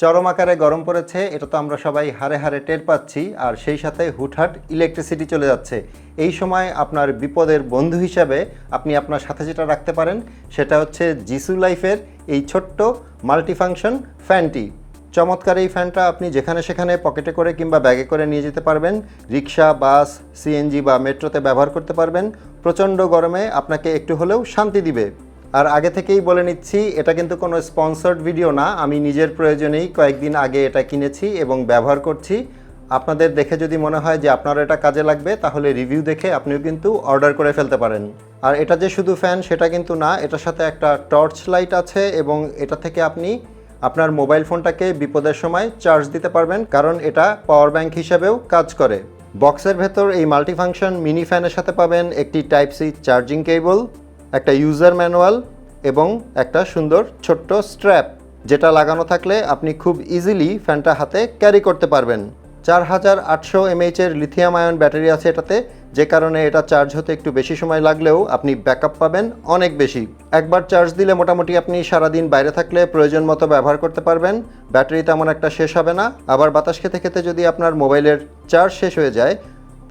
চরম আকারে গরম পড়েছে, এটা তো আমরা সবাই হারে হারে টের পাচ্ছি, আর সেই সাথে হুটহাট ইলেকট্রিসিটি চলে যাচ্ছে। এই সময় আপনার বিপদের বন্ধু হিসাবে আপনি আপনার সাথে যেটা রাখতে পারেন, সেটা হচ্ছে জিসু লাইফের এই ছোট্ট মাল্টিফাংশন ফ্যানটি চমৎকার এই ফ্যানটা আপনি যেখানে সেখানে পকেটে করে কিংবা ব্যাগে করে নিয়ে যেতে পারবেন, রিক্সা, বাস সিএনজি বা মেট্রোতে ব্যবহার করতে পারবেন। প্রচণ্ড গরমে আপনাকে একটু হলেও শান্তি দিবে। আর আগে থেকেই বলে নিচ্ছি, এটা কিন্তু কোনো স্পন্সর্ড ভিডিও না। আমি নিজের প্রয়োজনেই কয়েকদিন আগে এটা কিনেছি এবং ব্যবহার করছি। আপনাদের দেখে যদি মনে হয় যে আপনার এটা কাজে লাগবে, তাহলে রিভিউ দেখে আপনিও কিন্তু অর্ডার করে ফেলতে পারেন। আর এটা যে শুধু ফ্যান সেটা কিন্তু না, এটার সাথে একটা টর্চ লাইট আছে এবং এটা থেকে আপনি আপনার মোবাইল ফোনটাকে বিপদের সময় চার্জ দিতে পারবেন, কারণ এটা পাওয়ার ব্যাংক হিসেবেও কাজ করে। বক্সের ভেতর এই মাল্টিফাংশন মিনি ফ্যানের সাথে পাবেন একটি টাইপ সি চার্জিং কেবল একটা ইউজার ম্যানুয়াল এবং একটা সুন্দর ছোট্ট স্ট্র্যাপ যেটা লাগানো থাকলে আপনি খুব ইজিলি ফ্যানটা হাতে ক্যারি করতে পারবেন। চার হাজার আটশো এমএইচের লিথিয়াম আয়ন ব্যাটারি আছে এটাতে, যে কারণে এটা চার্জ হতে একটু বেশি সময় লাগলেও আপনি ব্যাকআপ পাবেন অনেক বেশি। একবার চার্জ দিলে মোটামুটি আপনি সারাদিন বাইরে থাকলে প্রয়োজন মতো ব্যবহার করতে পারবেন। ব্যাটারি তেমন একটা শেষ হবে না। আবার বাতাস খেতে খেতে যদি আপনার মোবাইলের চার্জ শেষ হয়ে যায়,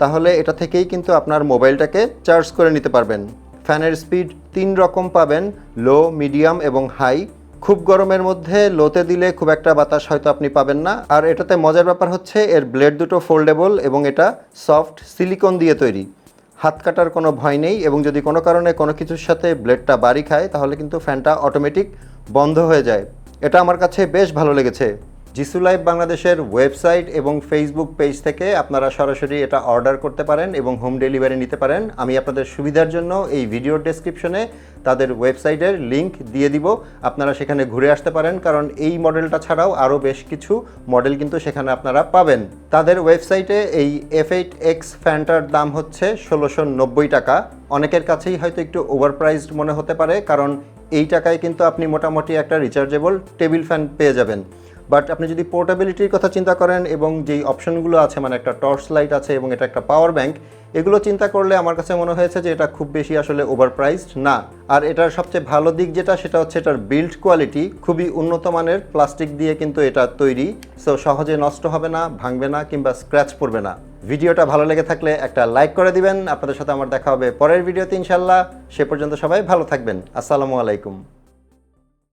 তাহলে এটা থেকেই কিন্তু আপনার মোবাইলটাকে চার্জ করে নিতে পারবেন। ফ্যানের স্পিড তিন রকম পাবেন, লো, মিডিয়াম এবং হাই। খুব গরমের মধ্যে লোতে দিলে খুব একটা বাতাস হয়তো আপনি পাবেন না। আর এটাতে মজার ব্যাপার হচ্ছে, এর ব্লেড দুটো ফোল্ডেবল এবং এটা সফট সিলিকন দিয়ে তৈরি। হাত কাটার কোনো ভয় নেই এবং যদি কোনো কারণে কোনো কিছুর সাথে ব্লেডটা বাড়ি খায়, তাহলে কিন্তু ফ্যানটা অটোমেটিক বন্ধ হয়ে যায়। এটা আমার কাছে বেশ ভালো লেগেছে। জিসু লাইভ বাংলাদেশের ওয়েবসাইট এবং ফেসবুক পেজ থেকে আপনারা সরাসরি এটা অর্ডার করতে পারেন এবং হোম ডেলিভারি নিতে পারেন। আমি আপনাদের সুবিধার জন্য এই ভিডিওর ডেসক্রিপশনে তাদের ওয়েবসাইটের লিংক দিয়ে দিব। আপনারা সেখানে ঘুরে আসতে পারেন কারণ এই মডেলটা ছাড়াও আরও বেশ কিছু মডেল কিন্তু সেখানে আপনারা পাবেন। তাদের ওয়েবসাইটে এই এফ এইট এক্স ফ্যানটার দাম হচ্ছে ষোলোশো নব্বই টাকা। অনেকের কাছেই হয়তো একটু ওভারপ্রাইজড মনে হতে পারে কারণ এই টাকায় কিন্তু আপনি মোটামুটি একটা রিচার্জেবল টেবিল ফ্যান পেয়ে যাবেন। বাট আপনি যদি পোর্টেবিলিটির কথা চিন্তা করেন এবং যেই অপশনগুলো আছে মানে একটা টর্চ লাইট আছে এবং এটা একটা পাওয়ার ব্যাংক, এগুলো চিন্তা করলে আমার কাছে মনে হয়েছে যে এটা খুব বেশি আসলে ওভারপ্রাইসড না। আর এটার সবচেয়ে ভালো দিক যেটা, সেটা হচ্ছে এটার বিল্ড কোয়ালিটি খুবই উন্নত মানের, প্লাস্টিক দিয়ে কিন্তু এটা তৈরি। সো সহজে নষ্ট হবে না, ভাঙবে না কিংবা স্ক্র্যাচ পড়বে না। ভিডিওটা ভালো লেগে থাকলে একটা লাইক করে দিবেন। আপনাদের সাথে আমার দেখা হবে পরের ভিডিওতে ইনশাল্লাহ সে পর্যন্ত সবাই ভালো থাকবেন। আসসালামু আলাইকুম।